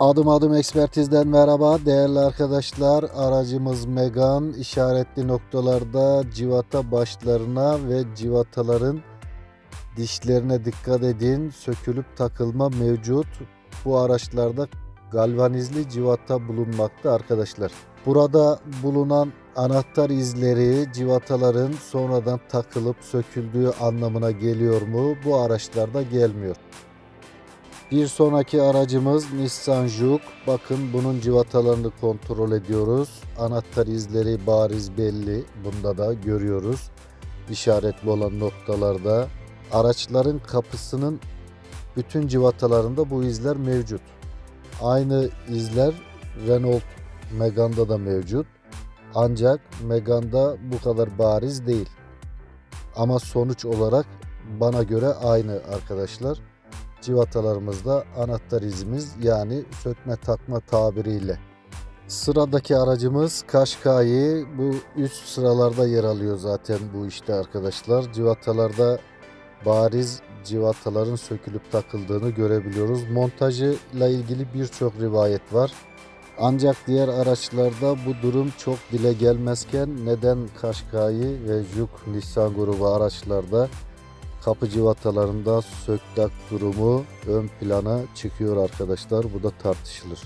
Adım adım ekspertizden merhaba değerli arkadaşlar. Aracımız Megan işaretli noktalarda civata başlarına ve civataların dişlerine dikkat edin. Sökülüp takılma mevcut. Bu araçlarda galvanizli civata bulunmakta arkadaşlar. Burada bulunan anahtar izleri civataların sonradan takılıp söküldüğü anlamına geliyor mu? Bu araçlarda gelmiyor. Bir sonraki aracımız Nissan Juke. Bakın bunun civatalarını kontrol ediyoruz. Anahtar izleri bariz belli. Bunda da görüyoruz. İşaretli olan noktalarda. Araçların kapısının bütün civatalarında bu izler mevcut. Aynı izler Renault Megane'da da mevcut. Ancak Megane'da bu kadar bariz değil. Ama sonuç olarak bana göre aynı arkadaşlar civatalarımızda anahtar izimiz yani sökme takma tabiriyle. Sıradaki aracımız Kaşkai. Bu üst sıralarda yer alıyor zaten bu işte arkadaşlar. Civatalarda bariz civataların sökülüp takıldığını görebiliyoruz. Montajıyla ilgili birçok rivayet var. Ancak diğer araçlarda bu durum çok dile gelmezken neden Kaşkai ve Juk Nissan grubu araçlarda kapı civatalarında söktak durumu ön plana çıkıyor arkadaşlar. Bu da tartışılır.